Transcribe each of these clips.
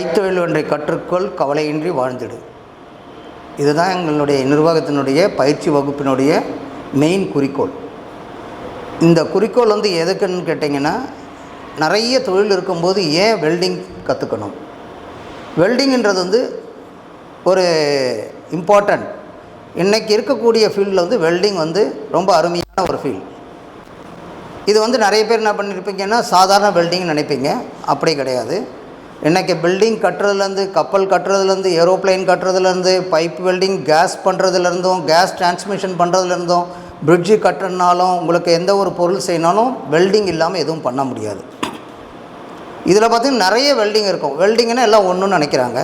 கைத்தொழில் ஒன்றை கற்றுக்கொள் கவலையின்றி வாழ்ந்திடு. இதுதான் எங்களுடைய நிர்வாகத்தினுடைய பயிற்சி வகுப்பினுடைய மெயின் குறிக்கோள். இந்த குறிக்கோள் வந்து எதுக்குன்னு கேட்டிங்கன்னா நிறைய தொழில் இருக்கும்போது ஏன் வெல்டிங் கற்றுக்கணும் வெல்டிங்ன்றது வந்து ஒரு இம்பார்ட்டண்ட் இன்றைக்கி இருக்கக்கூடிய ஃபீல்டில் வந்து வெல்டிங் வந்து ரொம்ப அருமையான ஒரு ஃபீல்ட் இது வந்து நிறைய பேர் என்ன பண்ணியிருப்பீங்கன்னா சாதாரண வெல்டிங்னு நினைப்பீங்க. அப்படி கிடையாது. இன்றைக்கி பில்டிங் கட்டுறதுலேருந்து கப்பல் கட்டுறதுலேருந்து ஏரோப்ளேன் கட்டுறதுலேருந்து பைப் வெல்டிங் கேஸ் பண்ணுறதுலேருந்தும் கேஸ் டிரான்ஸ்மிஷன் பண்ணுறதுலேருந்தும் பிரிட்ஜு கட்டுறதுனாலும் உங்களுக்கு எந்த ஒரு பொருள் செய்யினாலும் வெல்டிங் இல்லாமல் எதுவும் பண்ண முடியாது. இதில் பார்த்தீங்கன்னா நிறைய வெல்டிங் இருக்கும். வெல்டிங்னா எல்லாம் ஒன்றுன்னு நினைக்கிறாங்க.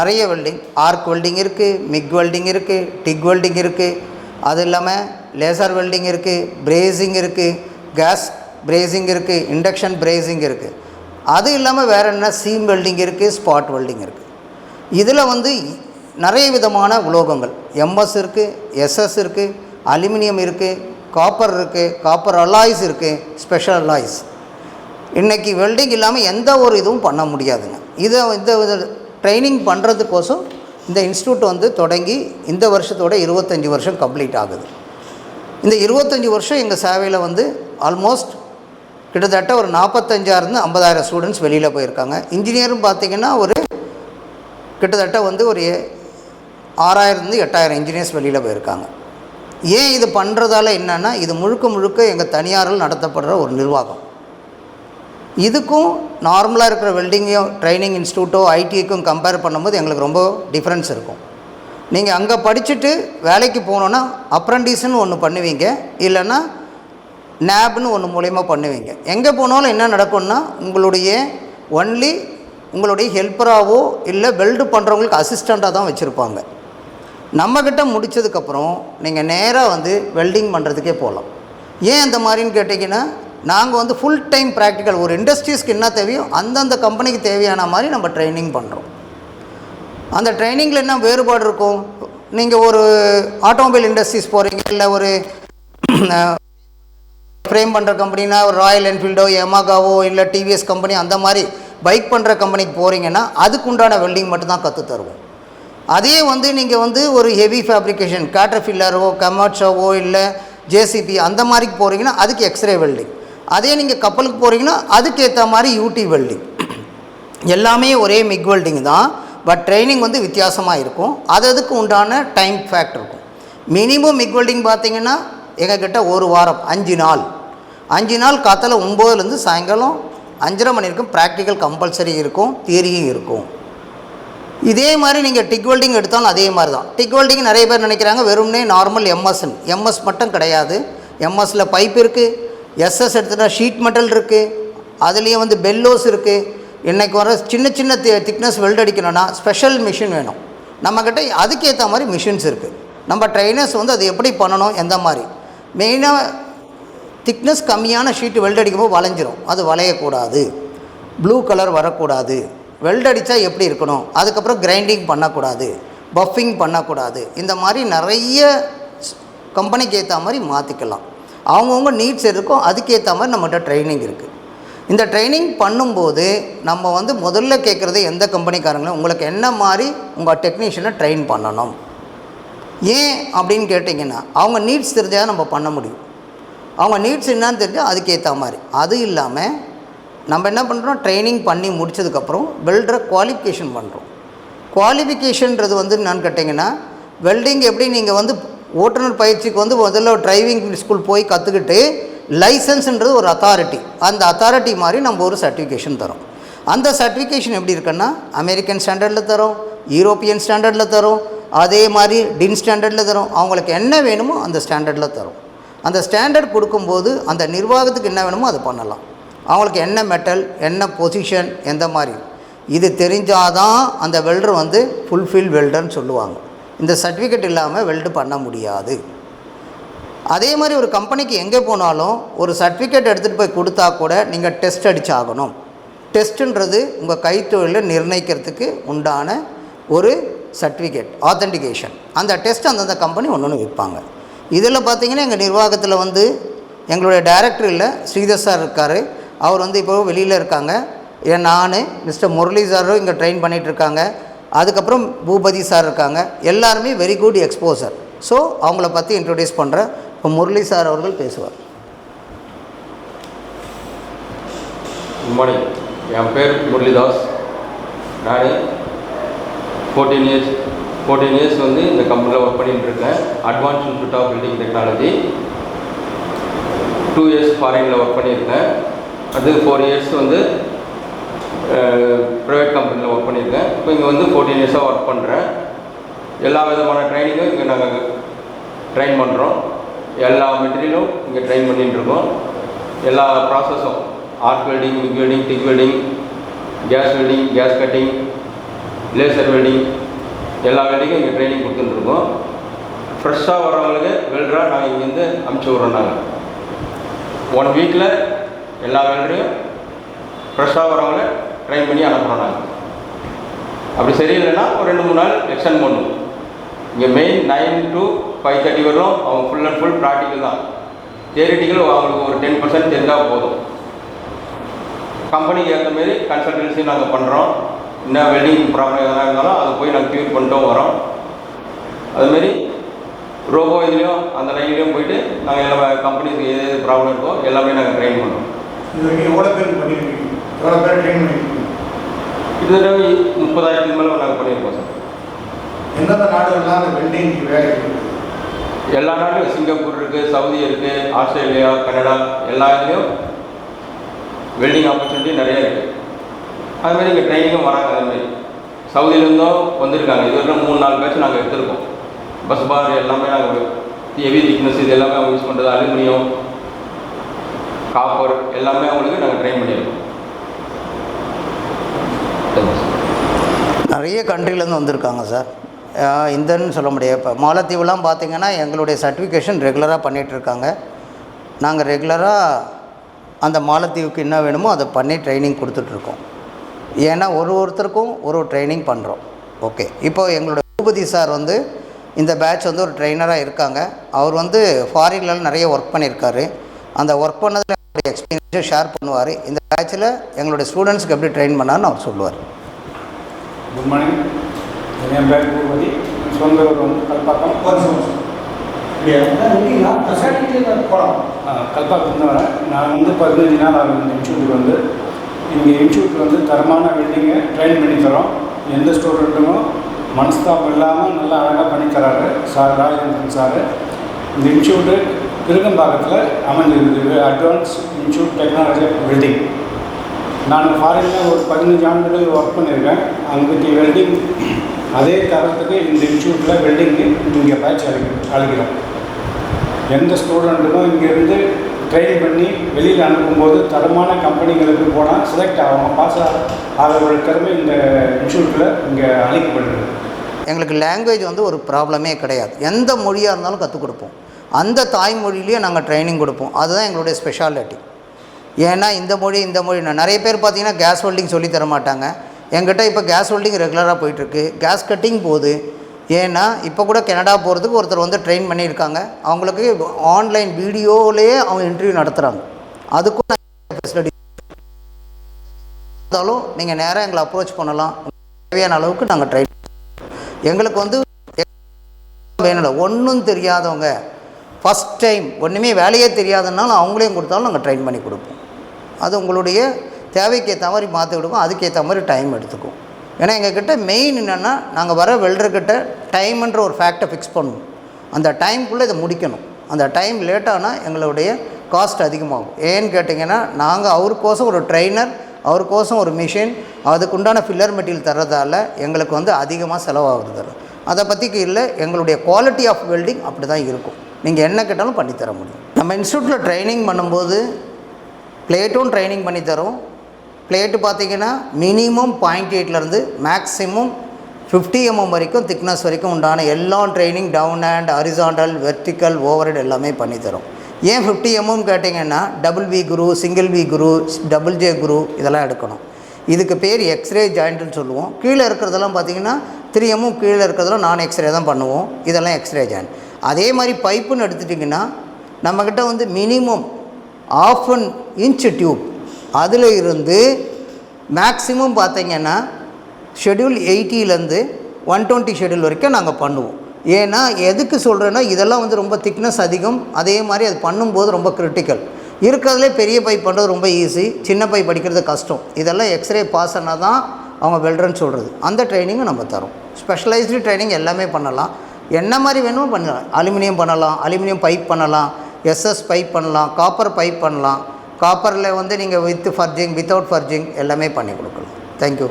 நிறைய வெல்டிங் ஆர்க் வெல்டிங் இருக்குது மிக் வெல்டிங் இருக்குது டிக் வெல்டிங் இருக்குது அது இல்லாமல் லேசர் வெல்டிங் இருக்குது பிரேசிங் இருக்குது கேஸ் பிரேசிங் இருக்குது இண்டக்ஷன் பிரேசிங் இருக்குது அது இல்லாமல் வேறு என்ன? சீம் வெல்டிங் இருக்குது ஸ்பாட் வெல்டிங் இருக்குது இதில் வந்து நிறைய விதமான உலோகங்கள். எம்எஸ் இருக்குது எஸ்எஸ் இருக்குது அலுமினியம் இருக்குது காப்பர் இருக்குது காப்பர் அலாய்ஸ் இருக்குது ஸ்பெஷல் அலாய்ஸ் இன்றைக்கி வெல்டிங் இல்லாமல் எந்த ஒரு இதுவும் பண்ண முடியாதுங்க. இதை இந்த ட்ரைனிங் பண்ணுறதுக்கோசம் இந்த இன்ஸ்டியூட் வந்து தொடங்கி இந்த வருஷத்தோட இருபத்தஞ்சி வருஷம் கம்ப்ளீட் ஆகுது. இந்த இருபத்தஞ்சி வருஷம் எங்கள் சேவையில் வந்து ஆல்மோஸ்ட் கிட்டத்தட்ட ஒரு நாற்பத்தஞ்சாயிரம் ஐம்பதாயிரம் ஸ்டூடெண்ட்ஸ் வெளியில் போயிருக்காங்க. இன்ஜினியரும் பார்த்திங்கன்னா ஒரு கிட்டத்தட்ட வந்து ஒரு ஆறாயிரத்துலேருந்து எட்டாயிரம் இன்ஜினியர்ஸ் வெளியில் போயிருக்காங்க. ஏன் இது பண்ணுறதால என்னென்னா இது முழுக்க முழுக்க எங்கள் தனியாரில் நடத்தப்படுற ஒரு நிர்வாகம். இதுக்கும் நார்மலாக இருக்கிற வெல்டிங்கையும் ட்ரைனிங் இன்ஸ்டியூட்டோ ஐடிக்கும் கம்பேர் பண்ணும்போது எங்களுக்கு ரொம்ப டிஃப்ரென்ஸ் இருக்கும். நீங்கள் அங்கே படிச்சுட்டு வேலைக்கு போனோன்னா அப்ரண்டிஸ்னு ஒன்று பண்ணுவீங்க. இல்லைன்னா நேப்னு ஒன்று மூலயமா பண்ணுவீங்க. எங்கே போனாலும் என்ன நடக்கும்னா உங்களுடைய ஒன்லி உங்களுடைய ஹெல்ப்பராகவோ இல்லை வெல்டு பண்ணுறவங்களுக்கு அசிஸ்டண்ட்டாக தான் வச்சுருப்பாங்க. நம்மக்கிட்ட முடித்ததுக்கப்புறம் நீங்கள் நேராக வந்து வெல்டிங் பண்ணுறதுக்கே போகலாம் ஏன் அந்த மாதிரின்னு கேட்டிங்கன்னா நாங்கள் வந்து ஃபுல் டைம் ப்ராக்டிக்கல் ஒரு இண்டஸ்ட்ரீஸ்க்கு என்ன தேவையோ அந்தந்த கம்பெனிக்கு தேவையான மாதிரி நம்ம ட்ரைனிங் பண்ணுறோம் அந்த ட்ரைனிங்கில் என்ன வேறுபாடு இருக்கும்? நீங்கள் ஒரு ஆட்டோமொபைல் இண்டஸ்ட்ரீஸ் போகிறீங்க இல்லை ஒரு ஃப்ரேம் பண்ணுற கம்பெனினா ஒரு ராயல் என்ஃபீல்டோ எமாகாவோ இல்லை டிவிஎஸ் கம்பெனி அந்த மாதிரி பைக் பண்ணுற கம்பெனிக்கு போகிறீங்கன்னா அதுக்கு உண்டான வெல்டிங் மட்டும்தான் கற்று தருவோம். அதே வந்து நீங்கள் வந்து ஒரு ஹெவி ஃபேப்ரிகேஷன் கேட்டர்ஃபில்லரோ கமர்ஷோவோ இல்லை ஜேசிபி அந்த மாதிரிக்கு போகிறீங்கன்னா அதுக்கு எக்ஸ்ரே வெல்டிங் அதே நீங்கள் கப்பலுக்கு போகிறீங்கன்னா அதுக்கேற்ற மாதிரி யூடி வெல்டிங் எல்லாமே ஒரே மிக் வெல்டிங் தான் பட் ட்ரைனிங் வந்து வித்தியாசமாக இருக்கும். அது அதுக்கு உண்டான டைம் ஃபேக்ட் இருக்கும். மினிமம் மிக் வெல்டிங் பார்த்தீங்கன்னா எங்கக்கிட்ட ஒரு வாரம் அஞ்சு நாள். அஞ்சு நாள் காத்தால் ஒம்போதுலேருந்து சாயங்காலம் அஞ்சரை மணி இருக்கும் ப்ராக்டிக்கல் கம்பல்சரி இருக்கும் தியரியும் இருக்கும். இதே மாதிரி நீங்கள் டிக் வெல்டிங் எடுத்தாலும் அதே மாதிரி தான் டிக் வெல்டிங் நிறைய பேர் நினைக்கிறாங்க வெறும்னே நார்மல் எம்எஸ்ன்னு எம்எஸ் மட்டும் கிடையாது. எம்எஸ்ல பைப் இருக்குது எஸ்எஸ் எடுத்துகிட்டா ஷீட் மெட்டல் இருக்குது அதுலேயும் வந்து பெல்லோஸ் இருக்குது இன்றைக்கி வர சின்ன சின்ன திக்னஸ் வெல்ட் அடிக்கணும்னா ஸ்பெஷல் மிஷின் வேணும். நம்மக்கிட்ட அதுக்கேற்ற மாதிரி மிஷின்ஸ் இருக்குது நம்ம ட்ரைனர்ஸ் வந்து அது எப்படி பண்ணணும் எந்த மாதிரி? மெயினாக திக்னஸ் கம்மியான ஷீட்டு வெல்ட் அடிக்கும்போது வளைஞ்சிரும். அது வளையக்கூடாது. ப்ளூ கலர் வரக்கூடாது. வெல்ட் அடித்தா எப்படி இருக்கணும்? அதுக்கப்புறம் கிரைண்டிங் பண்ணக்கூடாது. பஃபிங் பண்ணக்கூடாது. இந்த மாதிரி நிறைய கம்பெனிக்கு ஏற்ற மாதிரி மாற்றிக்கலாம் அவங்கவுங்க நீட்ஸ் இருக்கும். அதுக்கேற்ற மாதிரி நம்மகிட்ட ட்ரைனிங் இருக்குது இந்த ட்ரைனிங் பண்ணும்போது நம்ம வந்து முதல்ல கேட்குறது எந்த கம்பெனிக்காரங்களும் உங்களுக்கு என்ன மாதிரி உங்கள் டெக்னீஷியனை ட்ரெயின் பண்ணணும்? ஏன் அப்படின்னு கேட்டிங்கன்னா அவங்க நீட்ஸ் தெரிஞ்சால் நம்ம பண்ண முடியும். அவங்க நீட்ஸ் என்னன்னு தெரிஞ்சால் அதுக்கேற்ற மாதிரி. அது இல்லாமல் நம்ம என்ன பண்ணுறோம் ட்ரைனிங் பண்ணி முடிச்சதுக்கப்புறம் வெல்டரை குவாலிஃபிகேஷன் பண்ணுறோம் குவாலிஃபிகேஷன்றது வந்து என்னன்னு கேட்டிங்கன்னா வெல்டிங் எப்படி நீங்கள் வந்து ஓட்டுநர் பயிற்சிக்கு வந்து முதல்ல டிரைவிங் ஸ்கூல் போய் கற்றுக்கிட்டு லைசன்ஸுன்றது ஒரு அத்தாரிட்டி அந்த அத்தாரிட்டி மாதிரி நம்ம ஒரு சர்டிஃபிகேஷன் தரோம். அந்த சர்டிஃபிகேஷன் எப்படி இருக்குன்னா அமெரிக்கன் ஸ்டாண்டர்டில் தரோம் யூரோப்பியன் ஸ்டாண்டர்டில் தரோம் அதே மாதிரி டின் ஸ்டாண்டர்டில் தரும். அவங்களுக்கு என்ன வேணுமோ அந்த ஸ்டாண்டர்டில் தரும். அந்த ஸ்டாண்டர்ட் கொடுக்கும்போது அந்த நிர்வாகத்துக்கு என்ன வேணுமோ அதை பண்ணலாம். அவங்களுக்கு என்ன மெட்டல் என்ன பொசிஷன் எந்த மாதிரி. இது தெரிஞ்சாதான் அந்த வெல்டர் வந்து ஃபுல்ஃபில் வெல்டர்னு சொல்லுவாங்க. இந்த சர்டிஃபிகேட் இல்லாமல் வெல்டு பண்ண முடியாது. அதே மாதிரி ஒரு கம்பெனிக்கு எங்கே போனாலும் ஒரு சர்டிஃபிகேட் எடுத்துகிட்டு போய் கொடுத்தா கூட நீங்கள் டெஸ்ட் அடிச்சாகணும். டெஸ்ட்டுன்றது உங்கள் கைத்தொழிலை நிர்ணயிக்கிறதுக்கு உண்டான ஒரு சர்டிஃபிகேட் ஆத்தென்டிகேஷன் அந்த டெஸ்ட் அந்தந்த கம்பெனி ஒன்று ஒன்று விற்பாங்க. இதில் பார்த்தீங்கன்னா எங்கள் நிர்வாகத்தில் வந்து எங்களுடைய டைரக்டர் இல்லை ஸ்ரீதர் சார் இருக்கார். அவர் வந்து இப்போ வெளியில் இருக்காங்க. ஏன் நான் மிஸ்டர் முரளி சாரும் இங்கே ட்ரெயின் பண்ணிகிட்ருக்காங்க அதுக்கப்புறம் பூபதி சார் இருக்காங்க. எல்லாருமே வெரி குட் எக்ஸ்போசர் ஸோ அவங்கள பற்றி இன்ட்ரடியூஸ் பண்ணுறேன் இப்போ முரளி சார் அவர்கள் பேசுவார். குட் மார்னிங் என் பேர் முரளிதாஸ். நான் ஃபோர்டீன் இயர்ஸ் ஃபோர்டீன் இயர்ஸ் வந்து இந்த கம்பெனியில் ஒர்க் பண்ணிகிட்டு இருக்கேன். Advance institute of building technology two years ஃபாரினில் ஒர்க் பண்ணியிருக்கேன். அது ஃபோர் இயர்ஸ் வந்து ப்ரைவேட் கம்பெனியில் ஒர்க் பண்ணியிருக்கேன். இப்போ இங்கே வந்து ஃபோர்டீன் இயர்ஸாக ஒர்க் பண்ணுறேன் எல்லா விதமான ட்ரைனிங்கும் இங்கே நாங்கள் ட்ரெயின் பண்ணுறோம் எல்லா மெட்டீரியலும் இங்கே ட்ரெயின் பண்ணிட்டு இருக்கோம். எல்லா ப்ராசஸும் ஆர்ட் வெல்டிங் விக் welding TIG welding gas welding gas cutting laser welding எல்லா வெல்டிங்கும் இங்கே ட்ரைனிங் கொடுத்துட்டுருக்கோம். ஃப்ரெஷ்ஷாக வரவங்களுக்கு வெல்டராக நாங்கள் இங்கேருந்து அமுச்சு விட்றோம் நாங்கள் ஒன் வீக்கில் எல்லா வெல்டரையும் ஃப்ரெஷ்ஷாக வரவங்கள ட்ரைன் பண்ணி அனுப்புகிறோம் நாங்கள் அப்படி சரியில்லைன்னா ஒரு ரெண்டு மூணு நாள் எக்ஸ்டன் பண்ணும். இங்கே main nine to five thirty வரும் அவங்க ஃபுல் அண்ட் ஃபுல் ப்ராக்டிக்கல் தான். தேரிட்டிகள் அவங்களுக்கு ஒரு டென் பர்சன்ட் தெரிஞ்சால் போதும். கம்பெனிக்கு ஏற்ற மாரி கன்சல்டன்சி நாங்கள் பண்ணுறோம் என்ன வெல்டிங் ப்ராப்ளம் எதனா இருந்தாலும் அதை போய் நாங்கள் க்யூர் பண்ணிட்டும் வரோம். அதுமாரி ரோபோ இதுலேயும் அந்த லைன்லேயும் போயிட்டு நாங்கள் எல்லா கம்பெனிக்கு எது எது ப்ராப்ளம் இருக்கோ எல்லாமே நாங்கள் ட்ரைன் பண்ணுறோம் இது வரைக்கும் எவ்வளோ பேர் பண்ணியிருக்கீங்க எவ்வளோ பேர் ட்ரெயின் பண்ணியிருக்கீங்க கிட்டத்தட்ட முப்பதாயிரத்துக்கு மேலே நாங்கள் பண்ணியிருக்கோம் சார். எந்தெந்த நாடுகள்லாம் அந்த வெல்டிங் வேலை எல்லா நாட்டிலும் சிங்கப்பூர் இருக்குது சவுதி இருக்குது ஆஸ்திரேலியா கனடா எல்லா இதுலேயும் வெல்டிங் ஆப்பர்ச்சுனிட்டி நிறைய இருக்குது அதுமாதிரி இங்கே ட்ரைனிங்கும் வராங்க அதுமாரி சவுதியிலேருந்தும் வந்திருக்காங்க. இது வரைக்கும் மூணு நாலு பேச்சு நாங்கள் எடுத்திருக்கோம். பஸ் பார் எல்லாமே நாங்கள் ஹெவி திக்னஸ் இது எல்லாமே அவங்க யூஸ் பண்ணுறது அலுமினியம் காப்பர் எல்லாமே அவங்களுக்கு நாங்கள் ட்ரெயின் பண்ணியிருக்கோம். நிறைய கண்ட்ரிலேருந்து வந்திருக்காங்க சார் இந்தன்னு சொல்ல முடியாது. இப்போ மாலத்தீவுலாம் பார்த்தீங்கன்னா எங்களுடைய சர்டிஃபிகேஷன் ரெகுலராக பண்ணிகிட்ருக்காங்க நாங்கள் ரெகுலராக அந்த மாலத்தீவுக்கு என்ன வேணுமோ அதை பண்ணி ட்ரைனிங் கொடுத்துட்ருக்கோம் ஏன்னா ஒரு ஒருத்தருக்கும் ஒரு ஒரு ட்ரைனிங் பண்ணுறோம் ஓகே இப்போ எங்களோட பூபதி சார் வந்து இந்த பேட்ச் வந்து ஒரு ட்ரெயினராக இருக்காங்க. அவர் வந்து ஃபாரின்ல நிறைய ஒர்க் பண்ணியிருக்காரு அந்த ஒர்க் பண்ணதில் எக்ஸ்பீரியன்ஸை ஷேர் பண்ணுவார். இந்த பேட்சில் எங்களுடைய ஸ்டூடெண்ட்ஸ்க்கு எப்படி ட்ரெயின் பண்ணார்னு அவர் சொல்லுவார். குட் மார்னிங் என் பேர் பூபதி சொந்த ஊர் வந்து கல்பாக்கம். வரேன். நான் வந்து பதினஞ்சு நாள் ஆகுது இந்த இன்ஸ்டியூட்டுக்கு வந்து. எங்கள் இன்ஸ்டியூட் வந்து தரமான வெல்டிங்கை ட்ரெயின் பண்ணி தரோம். எந்த ஸ்டூடெண்ட்டுக்கும் மனஸ்தாபம் இல்லாமல் நல்லா அழகாக பண்ணித்தராரு சார் ராஜேந்திரன் சார். இந்த இன்ஸ்டியூட்டு திருகம்பாக்கத்தில் அமைஞ்சிருந்தது அட்வான்ஸ் இன்ஸ்டியூட் டெக்னாலஜி வெல்டிங் நான் ஃபாரினில் ஒரு பதினஞ்சு ஆண்டுகள் ஒர்க் பண்ணியிருக்கேன் அங்கே வெல்டிங் அதே தரத்துக்கு இந்த இன்ஸ்டியூட்டில் வெல்டிங்கு இங்கே பேட்ச் அழி அழிக்கிறோம் எந்த ஸ்டூடெண்ட்டுக்கும் இங்கேருந்து ட்ரெயின் பண்ணி வெளியில் அனுப்பும்போது தரமான கம்பெனிகளுக்கு போனால் செலக்ட் ஆகும் பாஸ் ஆகிற திறமை இந்த இன்ஸ்டியூட்டில் இங்கே அழைக்கப்படுது எங்களுக்கு லாங்குவேஜ் வந்து ஒரு ப்ராப்ளமே கிடையாது. எந்த மொழியாக இருந்தாலும் கற்றுக் கொடுப்போம். அந்த தாய்மொழியிலேயே நாங்கள் ட்ரைனிங் கொடுப்போம். அதுதான் எங்களுடைய ஸ்பெஷாலிட்டி ஏன்னா இந்த மொழி இந்த மொழி நிறைய பேர் பார்த்தீங்கன்னா கேஸ் வெல்டிங் சொல்லி தர மாட்டாங்க எங்கிட்ட இப்போ கேஸ் வெல்டிங் ரெகுலராக போயிட்டுருக்கு கேஸ் கட்டிங் போகுது ஏன்னா இப்போ கூட கனடா போகிறதுக்கு ஒருத்தர் வந்து ட்ரெயின் பண்ணியிருக்காங்க. அவங்களுக்கு ஆன்லைன் வீடியோவிலேயே அவங்க இன்டர்வியூ நடத்துகிறாங்க அதுக்கும் ஃபெசிலிட்டி இருந்தாலும் நீங்கள் நேராக எங்களை அப்ரோச் பண்ணலாம். தேவையான அளவுக்கு நாங்கள் ட்ரெயின் எங்களுக்கு வந்து வேணும் ஒன்றும் தெரியாதவங்க ஃபஸ்ட் டைம் ஒன்றுமே வேலையே தெரியாதனாலும் அவங்களையும் கொடுத்தாலும் நாங்கள் ட்ரெயின் பண்ணி கொடுப்போம். அது உங்களுடைய தேவைக்கு ஏற்ற மாதிரி மாற்றி கொடுக்கும் அதுக்கேற்ற மாதிரி டைம் எடுத்துக்கும் ஏன்னா எங்ககிட்ட மெயின் என்னென்னா நாங்கள் வர வெல்டர்கிட்ட டைம்ன்ற ஒரு ஃபேக்டை ஃபிக்ஸ் பண்ணணும். அந்த டைம்குள்ளே இதை முடிக்கணும். அந்த டைம் லேட்டானா எங்களுடைய காஸ்ட் அதிகமாகும். ஏன்னு கேட்டிங்கன்னா நாங்கள் அவருக்கோசம் ஒரு ட்ரெயினர் அவருக்கோசம் ஒரு மிஷின் அதுக்குண்டான ஃபில்லர் மெட்டீரியல் தர்றதால எங்களுக்கு வந்து அதிகமாக செலவாகிறது அதை பற்றிக்கு இல்லை எங்களுடைய குவாலிட்டி ஆஃப் வெல்டிங் அப்படி தான் இருக்கும். நீங்கள் என்ன கேட்டாலும் பண்ணித்தர முடியும். நம்ம இன்ஸ்டியூட்டில் ட்ரைனிங் பண்ணும்போது பிளேட்டும் ட்ரைனிங் பண்ணி பிளேட்டு பார்த்தீங்கன்னா மினிமம் பாயிண்ட் எயிட்லேருந்து மேக்ஸிமம் ஃபிஃப்டி எம்எம் வரைக்கும் திக்னஸ் வரைக்கும் உண்டான எல்லா training down and horizontal vertical overhead எல்லாமே பண்ணித்தரும். ஏன் ஃபிஃப்டி எம்எம் கேட்டிங்கன்னா double V groove single V groove double J groove இதெல்லாம் எடுக்கணும். இதுக்கு பேர் எக்ஸ்ரே ஜாயிண்ட்டுன்னு சொல்லுவோம். கீழே இருக்கிறதெல்லாம் பார்த்தீங்கன்னா த்ரீ எம்எம் கீழே இருக்கிறதெல்லாம் நான் எக்ஸ்ரே தான் பண்ணுவோம். இதெல்லாம் எக்ஸ்ரே ஜாயிண்ட் அதே மாதிரி பைப்புன்னு எடுத்துட்டிங்கன்னா நம்மக்கிட்ட வந்து minimum half an inch tube அதில் இருந்து மேக்ஸிமம் பார்த்தீங்கன்னா ஷெட்யூல் எயிட்டிலேருந்து ஒன் டுவெண்ட்டி ஷெட்யூல் வரைக்கும் நாங்கள் பண்ணுவோம். ஏன்னா எதுக்கு சொல்கிறேன்னா இதெல்லாம் வந்து ரொம்ப திக்னஸ் அதிகம். அதே மாதிரி அது பண்ணும்போது ரொம்ப கிரிட்டிக்கல் இருக்கிறதுலே பெரிய பைப் பண்ணுறது ரொம்ப ஈஸி சின்ன பைப் படிக்கிறது கஷ்டம். இதெல்லாம் எக்ஸ்ரே பாஸ் ஆனால் தான் அவங்க வெல்டர்னு சொல்கிறது அந்த ட்ரைனிங்கும் நம்ம தரோம். ஸ்பெஷலைஸ்டு ட்ரைனிங் எல்லாமே பண்ணலாம். என்ன மாதிரி வேணுமோ பண்ணலாம். அலுமினியம் பண்ணலாம். அலுமினியம் பைப் பண்ணலாம். எஸ்எஸ் பைப் பண்ணலாம். காப்பர் பைப் பண்ணலாம். காப்பரில் வந்து நீங்கள் வித் ஃபர்ஜிங் வித்தவுட் ஃபர்ஜிங் எல்லாமே பண்ணி கொடுக்கலாம். தேங்க்யூ